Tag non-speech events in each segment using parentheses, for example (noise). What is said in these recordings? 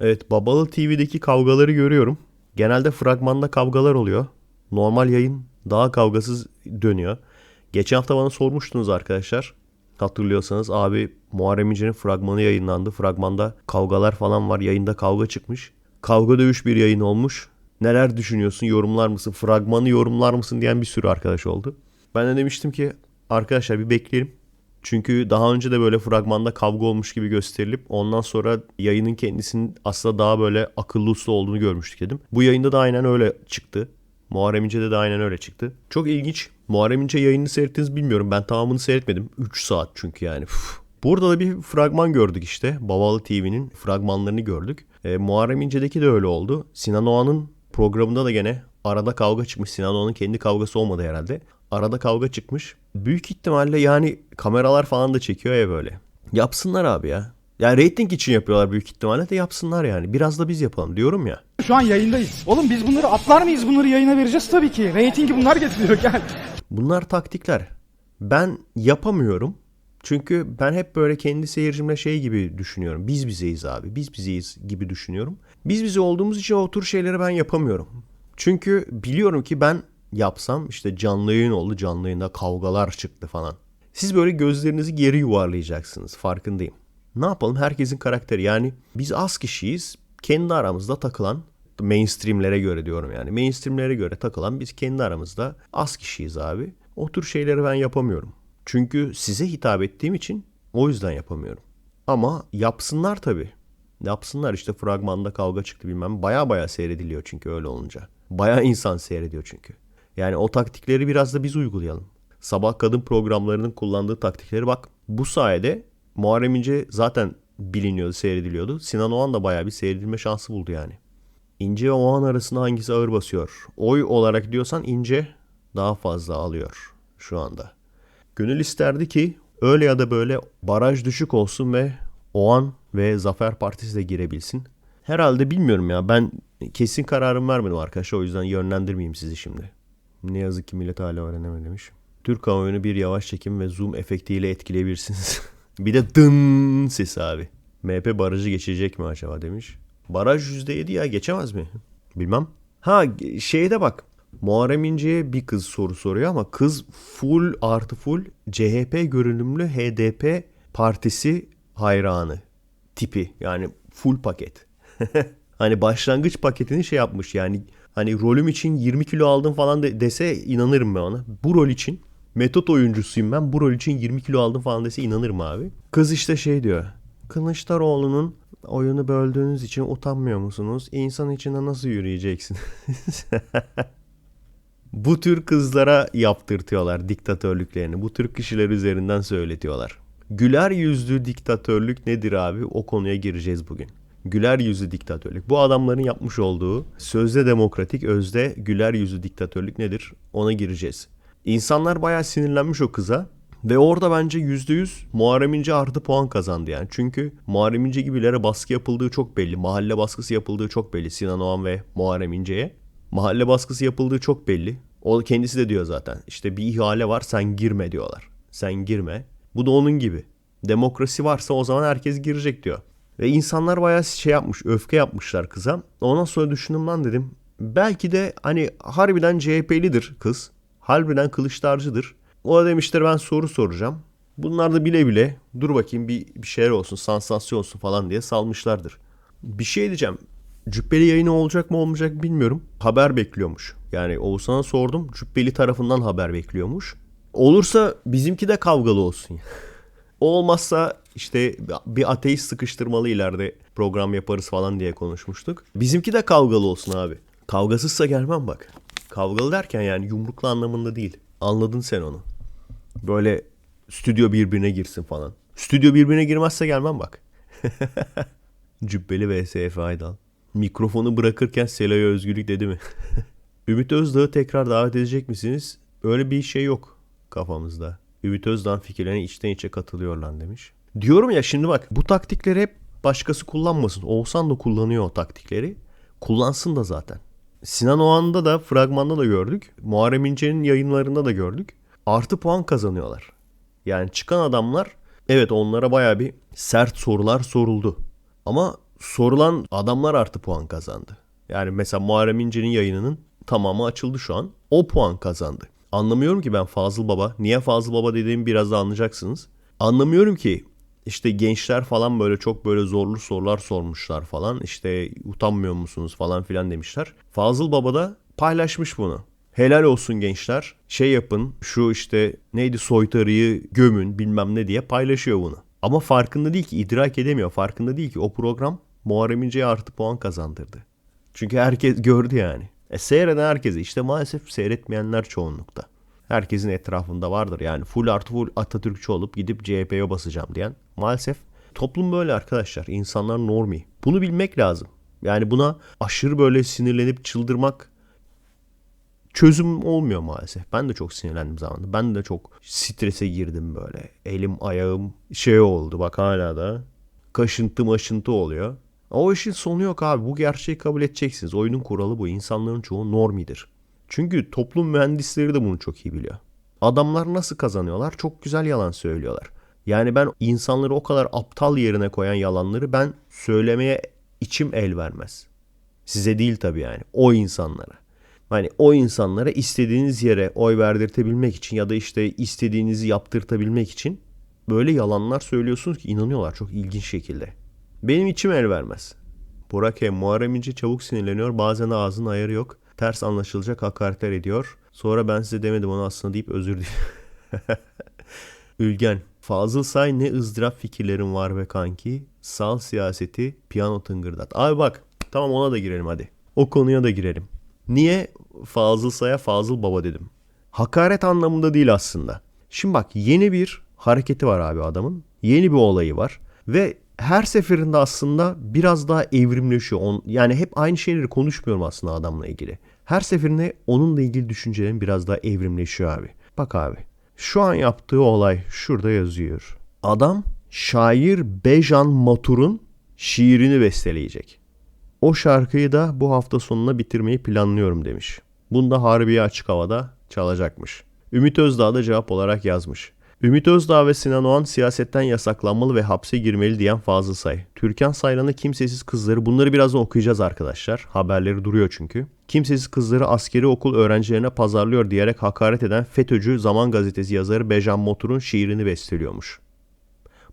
Evet Babalı TV'deki kavgaları görüyorum. Genelde fragmanda kavgalar oluyor. Normal yayın daha kavgasız dönüyor. Geçen hafta bana sormuştunuz arkadaşlar. Hatırlıyorsanız abi Muharrem İnce'nin fragmanı yayınlandı. Fragmanda kavgalar falan var. Yayında kavga çıkmış. Kavga dövüş bir yayın olmuş. Neler düşünüyorsun? Yorumlar mısın? Fragmanı yorumlar mısın diyen bir sürü arkadaş oldu. Ben de demiştim ki arkadaşlar bir bekleyelim. Çünkü daha önce de böyle fragmanda kavga olmuş gibi gösterilip ondan sonra yayının kendisinin aslında daha böyle akıllı uslu olduğunu görmüştük dedim. Bu yayında da aynen öyle çıktı. Muharrem İnce'de de aynen öyle çıktı. Çok ilginç. Muharrem İnce yayını seyrettiniz bilmiyorum. Ben tamamını seyretmedim. 3 saat çünkü yani. Üf. Burada da bir fragman gördük işte. Babalı TV'nin fragmanlarını gördük. E, Muharrem İnce'deki de öyle oldu. Sinan Oğan'ın programında da gene arada kavga çıkmış. Sinan Oğan'ın kendi kavgası olmadı herhalde. Arada kavga çıkmış. Büyük ihtimalle yani kameralar falan da çekiyor ya böyle. Yapsınlar abi ya. Yani reyting için yapıyorlar büyük ihtimalle de yapsınlar yani. Biraz da biz yapalım diyorum ya. Şu an yayındayız. Oğlum biz bunları atlar mıyız? Bunları yayına vereceğiz tabii ki. Ratingi bunlar getiriyor gel. Bunlar taktikler. Ben yapamıyorum. Çünkü ben hep böyle kendi seyircimle şey gibi düşünüyorum. Biz bizeyiz abi. Biz bizeyiz gibi düşünüyorum. Biz bize olduğumuz için o tür şeyleri ben yapamıyorum. Çünkü biliyorum ki ben yapsam işte canlı yayın oldu. Canlı yayında kavgalar çıktı falan. Siz böyle gözlerinizi geri yuvarlayacaksınız. Farkındayım. Ne yapalım? Herkesin karakteri. Yani biz az kişiyiz. Kendi aramızda takılan mainstreamlere göre diyorum yani. Mainstreamlere göre takılan biz kendi aramızda az kişiyiz abi. O tür şeyleri ben yapamıyorum. Çünkü size hitap ettiğim için o yüzden yapamıyorum. Ama yapsınlar tabii. Yapsınlar işte fragmanda kavga çıktı bilmem. Baya baya seyrediliyor çünkü öyle olunca. Baya insan seyrediyor çünkü. Yani o taktikleri biraz da biz uygulayalım. Sabah kadın programlarının kullandığı taktikleri bak bu sayede Muharrem İnce zaten biliniyordu, seyrediliyordu. Sinan Oğan da bayağı bir seyredilme şansı buldu yani. İnce ve Oğan arasında hangisi ağır basıyor? Oy olarak diyorsan İnce daha fazla alıyor şu anda. Gönül isterdi ki öyle ya da böyle baraj düşük olsun ve Oğan ve Zafer Partisi de girebilsin. Herhalde bilmiyorum ya ben kesin kararım vermedim arkadaşlar o yüzden yönlendirmeyeyim sizi şimdi. Ne yazık ki millet hala öğrenemedi demiş. Türk kamuoyunu bir yavaş çekim ve zoom efektiyle etkileyebilirsiniz. (laughs) bir de dın sesi abi. MHP barajı geçecek mi acaba demiş. Baraj %7 ya geçemez mi? Bilmem. Ha şeyde bak. Muharrem İnce'ye bir kız soru soruyor ama kız full artı full CHP görünümlü HDP partisi hayranı tipi. Yani full paket. (laughs) hani başlangıç paketini şey yapmış yani hani rolüm için 20 kilo aldım falan de, dese inanırım ben ona. Bu rol için metot oyuncusuyum ben bu rol için 20 kilo aldım falan dese inanırım abi. Kız işte şey diyor. Kılıçdaroğlu'nun oyunu böldüğünüz için utanmıyor musunuz? İnsan içinde nasıl yürüyeceksin? (laughs) Bu tür kızlara yaptırtıyorlar diktatörlüklerini. Bu tür kişiler üzerinden söyletiyorlar. Güler yüzlü diktatörlük nedir abi? O konuya gireceğiz bugün. Güler yüzlü diktatörlük. Bu adamların yapmış olduğu sözde demokratik, özde güler yüzlü diktatörlük nedir? Ona gireceğiz. İnsanlar bayağı sinirlenmiş o kıza. Ve orada bence %100 Muharrem İnce artı puan kazandı yani. Çünkü Muharrem İnce gibilere baskı yapıldığı çok belli. Mahalle baskısı yapıldığı çok belli Sinan Oğan ve Muharrem İnce'ye. Mahalle baskısı yapıldığı çok belli. O kendisi de diyor zaten. İşte bir ihale var sen girme diyorlar. Sen girme. Bu da onun gibi. Demokrasi varsa o zaman herkes girecek diyor. Ve insanlar bayağı şey yapmış, öfke yapmışlar kıza. Ondan sonra düşündüm lan dedim. Belki de hani harbiden CHP'lidir kız. Harbiden Kılıçdarcıdır. O da demiştir ben soru soracağım. Bunlar da bile bile dur bakayım bir, bir şeyler olsun, sansasyon olsun falan diye salmışlardır. Bir şey diyeceğim. Cübbeli yayını olacak mı olmayacak bilmiyorum. Haber bekliyormuş. Yani Oğuzhan'a sordum. Cübbeli tarafından haber bekliyormuş. Olursa bizimki de kavgalı olsun. (laughs) olmazsa işte bir ateist sıkıştırmalı ileride program yaparız falan diye konuşmuştuk. Bizimki de kavgalı olsun abi. Kavgasızsa gelmem bak. Kavgalı derken yani yumruklu anlamında değil. Anladın sen onu. Böyle stüdyo birbirine girsin falan. Stüdyo birbirine girmezse gelmem bak. (laughs) Cübbeli vs Efe Aydal. Mikrofonu bırakırken Sela'ya özgürlük dedi mi? (laughs) Ümit Özdağ'ı tekrar davet edecek misiniz? Öyle bir şey yok kafamızda. Ümit Özdağ fikirlerine içten içe katılıyorlar demiş. Diyorum ya şimdi bak bu taktikleri hep başkası kullanmasın. Oğuzhan da kullanıyor o taktikleri. Kullansın da zaten. Sinan Oğan'da da fragmanda da gördük. Muharrem İnce'nin yayınlarında da gördük. Artı puan kazanıyorlar. Yani çıkan adamlar evet onlara baya bir sert sorular soruldu. Ama sorulan adamlar artı puan kazandı. Yani mesela Muharrem İnce'nin yayınının tamamı açıldı şu an. O puan kazandı. Anlamıyorum ki ben Fazıl Baba. Niye Fazıl Baba dediğimi biraz da anlayacaksınız. Anlamıyorum ki işte gençler falan böyle çok böyle zorlu sorular sormuşlar falan. İşte utanmıyor musunuz falan filan demişler. Fazıl Baba da paylaşmış bunu. Helal olsun gençler. Şey yapın şu işte neydi soytarıyı gömün bilmem ne diye paylaşıyor bunu. Ama farkında değil ki idrak edemiyor. Farkında değil ki o program Muharrem İnce'ye artı puan kazandırdı. Çünkü herkes gördü yani. E seyreden herkese işte maalesef seyretmeyenler çoğunlukta. Herkesin etrafında vardır yani full artı full Atatürkçü olup gidip CHP'ye basacağım diyen. Maalesef toplum böyle arkadaşlar. İnsanlar normi. Bunu bilmek lazım. Yani buna aşırı böyle sinirlenip çıldırmak çözüm olmuyor maalesef. Ben de çok sinirlendim zamanında. Ben de çok strese girdim böyle. Elim ayağım şey oldu bak hala da. Kaşıntı maşıntı oluyor. O işin sonu yok abi. Bu gerçeği kabul edeceksiniz. Oyunun kuralı bu. İnsanların çoğu normidir. Çünkü toplum mühendisleri de bunu çok iyi biliyor. Adamlar nasıl kazanıyorlar? Çok güzel yalan söylüyorlar. Yani ben insanları o kadar aptal yerine koyan yalanları ben söylemeye içim el vermez. Size değil tabii yani. O insanlara. Hani o insanlara istediğiniz yere oy verdirtebilmek için ya da işte istediğinizi yaptırtabilmek için böyle yalanlar söylüyorsunuz ki inanıyorlar çok ilginç şekilde. Benim içim el vermez. Burak Hem, Muharrem İnce çabuk sinirleniyor. Bazen ağzının ayarı yok. Ters anlaşılacak hakaretler ediyor. Sonra ben size demedim onu aslında deyip özür dilerim. (laughs) Ülgen. Fazıl Say ne ızdırap fikirlerin var be kanki. Sal siyaseti piyano tıngırdat. Abi bak tamam ona da girelim hadi. O konuya da girelim. Niye Fazıl Say'a Fazıl Baba dedim? Hakaret anlamında değil aslında. Şimdi bak yeni bir hareketi var abi adamın. Yeni bir olayı var. Ve her seferinde aslında biraz daha evrimleşiyor. Yani hep aynı şeyleri konuşmuyorum aslında adamla ilgili. Her seferinde onunla ilgili düşüncelerim biraz daha evrimleşiyor abi. Bak abi şu an yaptığı olay şurada yazıyor. Adam şair Bejan Matur'un şiirini besteleyecek. O şarkıyı da bu hafta sonuna bitirmeyi planlıyorum demiş. Bunda Harbiye açık havada çalacakmış. Ümit Özdağ da cevap olarak yazmış. Ümit Özdağ ve Sinan Oğan siyasetten yasaklanmalı ve hapse girmeli diyen Fazıl Say. Türkan Saylan'ı kimsesiz kızları bunları birazdan okuyacağız arkadaşlar. Haberleri duruyor çünkü. Kimsesiz kızları askeri okul öğrencilerine pazarlıyor diyerek hakaret eden FETÖ'cü Zaman Gazetesi yazarı Bejan Motur'un şiirini besteliyormuş.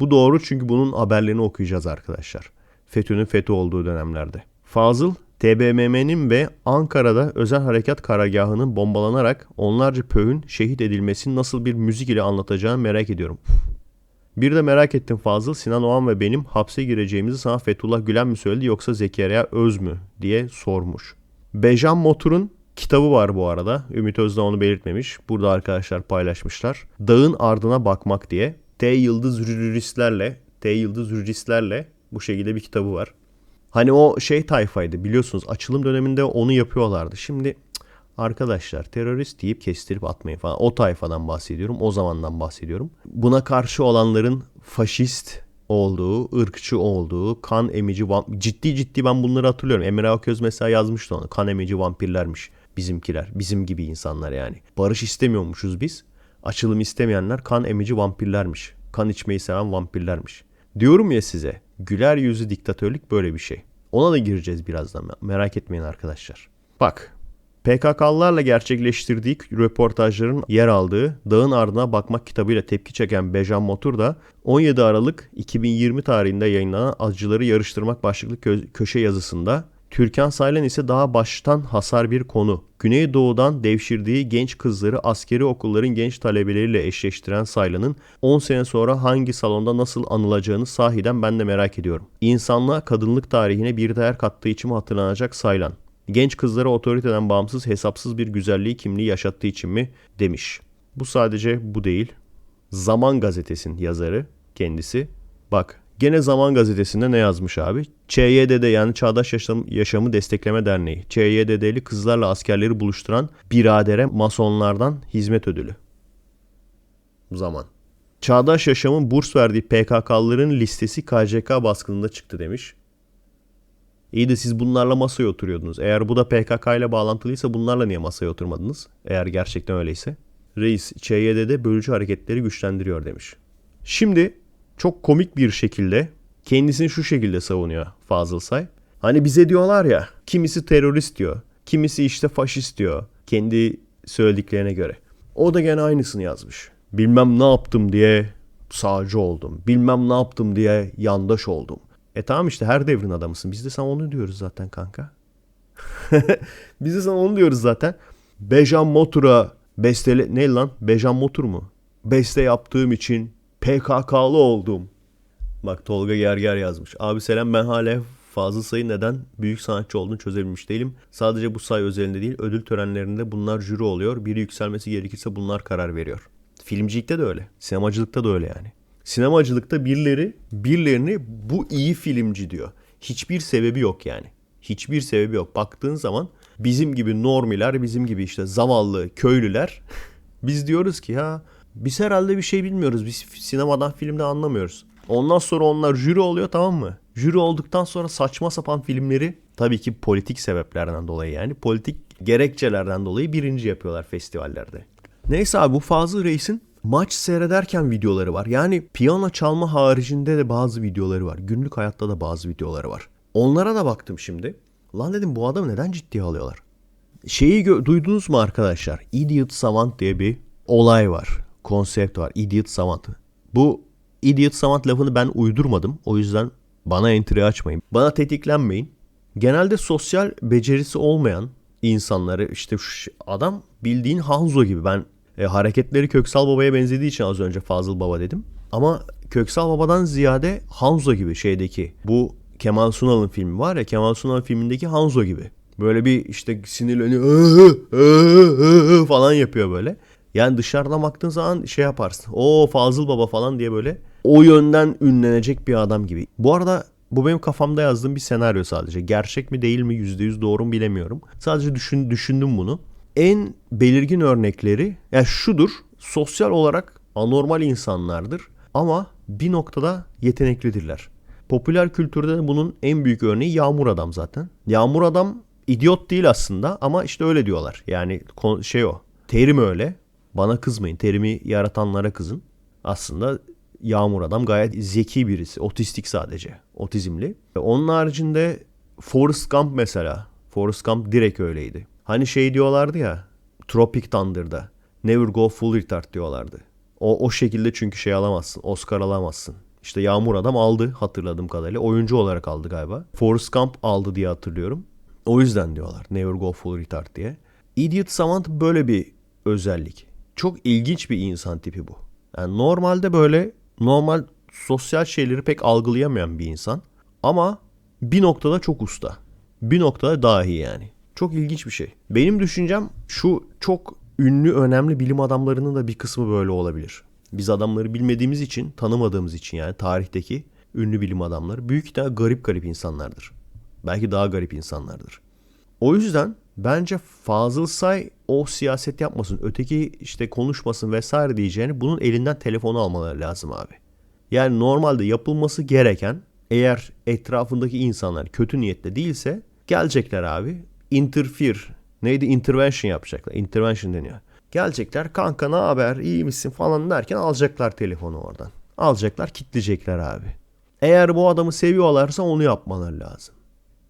Bu doğru çünkü bunun haberlerini okuyacağız arkadaşlar. FETÖ'nün FETÖ olduğu dönemlerde. Fazıl, TBMM'nin ve Ankara'da özel harekat karargahının bombalanarak onlarca pöğün şehit edilmesini nasıl bir müzik ile anlatacağını merak ediyorum. Bir de merak ettim Fazıl, Sinan Oğan ve benim hapse gireceğimizi sana Fethullah Gülen mi söyledi yoksa Zekeriya Öz mü diye sormuş. Bejan Motur'un kitabı var bu arada. Ümit Özdağ onu belirtmemiş. Burada arkadaşlar paylaşmışlar. Dağın ardına bakmak diye. T yıldız juristlerle, T yıldız juristlerle bu şekilde bir kitabı var. Hani o şey tayfaydı biliyorsunuz açılım döneminde onu yapıyorlardı. Şimdi arkadaşlar terörist deyip kestirip atmayın falan. O tayfadan bahsediyorum. O zamandan bahsediyorum. Buna karşı olanların faşist olduğu, ırkçı olduğu, kan emici, ciddi ciddi ben bunları hatırlıyorum. Emre Aköz mesela yazmıştı onu. Kan emici vampirlermiş bizimkiler. Bizim gibi insanlar yani. Barış istemiyormuşuz biz. Açılım istemeyenler kan emici vampirlermiş. Kan içmeyi seven vampirlermiş. Diyorum ya size güler yüzü diktatörlük böyle bir şey. Ona da gireceğiz birazdan merak etmeyin arkadaşlar. Bak PKK'lılarla gerçekleştirdiği röportajların yer aldığı Dağın Ardına Bakmak kitabıyla tepki çeken Bejan Motur da 17 Aralık 2020 tarihinde yayınlanan Acıları Yarıştırmak başlıklı kö- köşe yazısında Türkan Saylan ise daha baştan hasar bir konu. Güneydoğu'dan devşirdiği genç kızları askeri okulların genç talebeleriyle eşleştiren Saylan'ın 10 sene sonra hangi salonda nasıl anılacağını sahiden ben de merak ediyorum. İnsanlığa kadınlık tarihine bir değer kattığı için mi hatırlanacak Saylan? Genç kızlara otoriteden bağımsız hesapsız bir güzelliği kimliği yaşattığı için mi demiş. Bu sadece bu değil. Zaman gazetesinin yazarı kendisi. Bak gene Zaman gazetesinde ne yazmış abi? ÇYDD yani Çağdaş Yaşam, Yaşamı Destekleme Derneği. ÇYDD'li kızlarla askerleri buluşturan biradere masonlardan hizmet ödülü. Zaman. Çağdaş Yaşam'ın burs verdiği PKK'lıların listesi KCK baskınında çıktı demiş. İyi de siz bunlarla masaya oturuyordunuz. Eğer bu da PKK ile bağlantılıysa bunlarla niye masaya oturmadınız? Eğer gerçekten öyleyse. Reis, ÇYD'de bölücü hareketleri güçlendiriyor demiş. Şimdi çok komik bir şekilde Kendisini şu şekilde savunuyor Fazıl Say. Hani bize diyorlar ya kimisi terörist diyor. Kimisi işte faşist diyor. Kendi söylediklerine göre. O da gene aynısını yazmış. Bilmem ne yaptım diye sağcı oldum. Bilmem ne yaptım diye yandaş oldum. E tamam işte her devrin adamısın. Biz de sana onu diyoruz zaten kanka. (laughs) Biz de sana onu diyoruz zaten. Bejan Motur'a bestele... Ne lan? Bejan Motur mu? Beste yaptığım için PKK'lı oldum. Bak Tolga Gerger yazmış. Abi selam ben hala Fazıl Say'ın neden büyük sanatçı olduğunu çözebilmiş değilim. Sadece bu say özelinde değil ödül törenlerinde bunlar jüri oluyor. Biri yükselmesi gerekirse bunlar karar veriyor. Filmcilikte de öyle. Sinemacılıkta da öyle yani. Sinemacılıkta birileri birilerini bu iyi filmci diyor. Hiçbir sebebi yok yani. Hiçbir sebebi yok. Baktığın zaman bizim gibi normiler, bizim gibi işte zavallı köylüler (laughs) biz diyoruz ki ya biz herhalde bir şey bilmiyoruz. Biz sinemadan filmde anlamıyoruz. Ondan sonra onlar jüri oluyor tamam mı? Jüri olduktan sonra saçma sapan filmleri tabii ki politik sebeplerden dolayı yani politik gerekçelerden dolayı birinci yapıyorlar festivallerde. Neyse abi bu Fazıl Reis'in maç seyrederken videoları var. Yani piyano çalma haricinde de bazı videoları var. Günlük hayatta da bazı videoları var. Onlara da baktım şimdi. Lan dedim bu adamı neden ciddiye alıyorlar? Şeyi duydunuz mu arkadaşlar? Idiot Savant diye bir olay var. Konsept var. Idiot Savant. Bu Idiot Savant lafını ben uydurmadım. O yüzden bana entry açmayın. Bana tetiklenmeyin. Genelde sosyal becerisi olmayan insanları işte şu adam bildiğin Hanzo gibi. Ben e, hareketleri Köksal Baba'ya benzediği için az önce Fazıl Baba dedim. Ama Köksal Baba'dan ziyade Hanzo gibi şeydeki bu Kemal Sunal'ın filmi var ya Kemal Sunal'ın filmindeki Hanzo gibi. Böyle bir işte sinirleniyor falan yapıyor böyle. Yani dışarıdan baktığın zaman şey yaparsın. O Fazıl Baba falan diye böyle o yönden ünlenecek bir adam gibi. Bu arada bu benim kafamda yazdığım bir senaryo sadece. Gerçek mi değil mi %100 doğru mu bilemiyorum. Sadece düşün, düşündüm bunu. En belirgin örnekleri yani şudur. Sosyal olarak anormal insanlardır ama bir noktada yeteneklidirler. Popüler kültürde de bunun en büyük örneği Yağmur Adam zaten. Yağmur Adam idiot değil aslında ama işte öyle diyorlar. Yani şey o. Terim öyle. Bana kızmayın. Terimi yaratanlara kızın. Aslında Yağmur Adam gayet zeki birisi. Otistik sadece. Otizmli. Ve Onun haricinde Forrest Gump mesela. Forrest Gump direkt öyleydi. Hani şey diyorlardı ya. Tropic Thunder'da. Never go full retard diyorlardı. O, o şekilde çünkü şey alamazsın. Oscar alamazsın. İşte Yağmur Adam aldı hatırladığım kadarıyla. Oyuncu olarak aldı galiba. Forrest Gump aldı diye hatırlıyorum. O yüzden diyorlar. Never go full retard diye. Idiot Savant böyle bir özellik. Çok ilginç bir insan tipi bu. Yani normalde böyle normal sosyal şeyleri pek algılayamayan bir insan. Ama bir noktada çok usta. Bir noktada dahi yani. Çok ilginç bir şey. Benim düşüncem şu çok ünlü önemli bilim adamlarının da bir kısmı böyle olabilir. Biz adamları bilmediğimiz için, tanımadığımız için yani tarihteki ünlü bilim adamları büyük ihtimalle garip garip insanlardır. Belki daha garip insanlardır. O yüzden bence Fazıl Say o siyaset yapmasın, öteki işte konuşmasın vesaire diyeceğini bunun elinden telefonu almaları lazım abi. Yani normalde yapılması gereken eğer etrafındaki insanlar kötü niyetli değilse gelecekler abi interfere neydi intervention yapacaklar. Intervention deniyor. Gelecekler kanka ne haber iyi misin falan derken alacaklar telefonu oradan. Alacaklar kitleyecekler abi. Eğer bu adamı seviyorlarsa onu yapmaları lazım.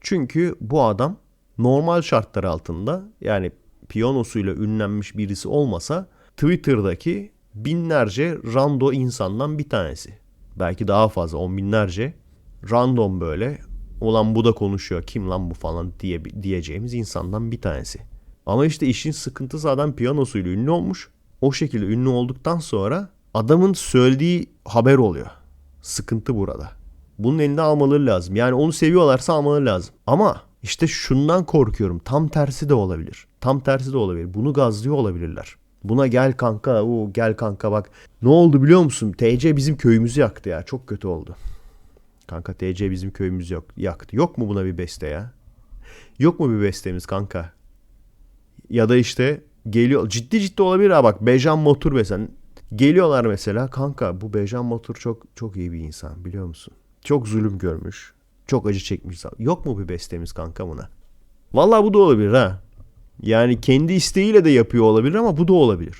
Çünkü bu adam normal şartlar altında yani piyanosuyla ünlenmiş birisi olmasa Twitter'daki binlerce rando insandan bir tanesi. Belki daha fazla on binlerce random böyle olan bu da konuşuyor kim lan bu falan diye diyeceğimiz insandan bir tanesi. Ama işte işin sıkıntısı adam piyanosuyla ünlü olmuş. O şekilde ünlü olduktan sonra adamın söylediği haber oluyor. Sıkıntı burada. Bunun eline almaları lazım. Yani onu seviyorlarsa almaları lazım. Ama işte şundan korkuyorum. Tam tersi de olabilir. Tam tersi de olabilir. Bunu gazlıyor olabilirler. Buna gel kanka, o gel kanka bak. Ne oldu biliyor musun? TC bizim köyümüzü yaktı ya. Çok kötü oldu. Kanka TC bizim köyümüzü yok, yaktı. Yok mu buna bir beste ya? Yok mu bir bestemiz kanka? Ya da işte geliyor ciddi ciddi olabilir ha bak Bejan Motor mesela. Geliyorlar mesela kanka bu Bejan Motor çok çok iyi bir insan biliyor musun? Çok zulüm görmüş. Çok acı çekmiş. Yok mu bir bestemiz kanka buna? Vallahi bu da olabilir ha. Yani kendi isteğiyle de yapıyor olabilir ama bu da olabilir.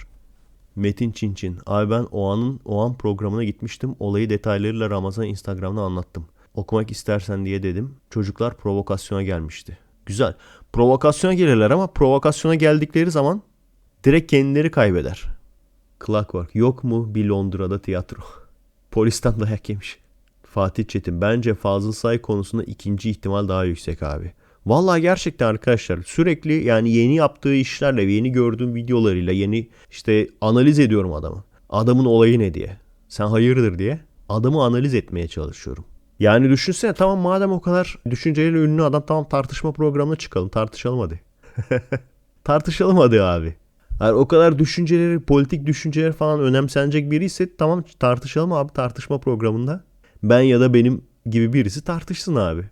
Metin Çinçin. Abi ben o anın o an programına gitmiştim. Olayı detaylarıyla Ramazan Instagram'da anlattım. okumak istersen diye dedim. Çocuklar provokasyona gelmişti. Güzel. Provokasyona gelirler ama provokasyona geldikleri zaman direkt kendileri kaybeder. Clockwork. Yok mu bir Londra'da tiyatro? (laughs) Polisten dayak yemiş. Fatih Çetin. Bence Fazıl Say konusunda ikinci ihtimal daha yüksek abi. Vallahi gerçekten arkadaşlar sürekli yani yeni yaptığı işlerle yeni gördüğüm videolarıyla yeni işte analiz ediyorum adamı. Adamın olayı ne diye. Sen hayırdır diye. Adamı analiz etmeye çalışıyorum. Yani düşünsene tamam madem o kadar düşünceyle ünlü adam tamam tartışma programına çıkalım tartışalım hadi. (laughs) tartışalım hadi abi. Yani o kadar düşünceleri, politik düşünceler falan önemsenecek biri ise tamam tartışalım abi tartışma programında. Ben ya da benim gibi birisi tartışsın abi.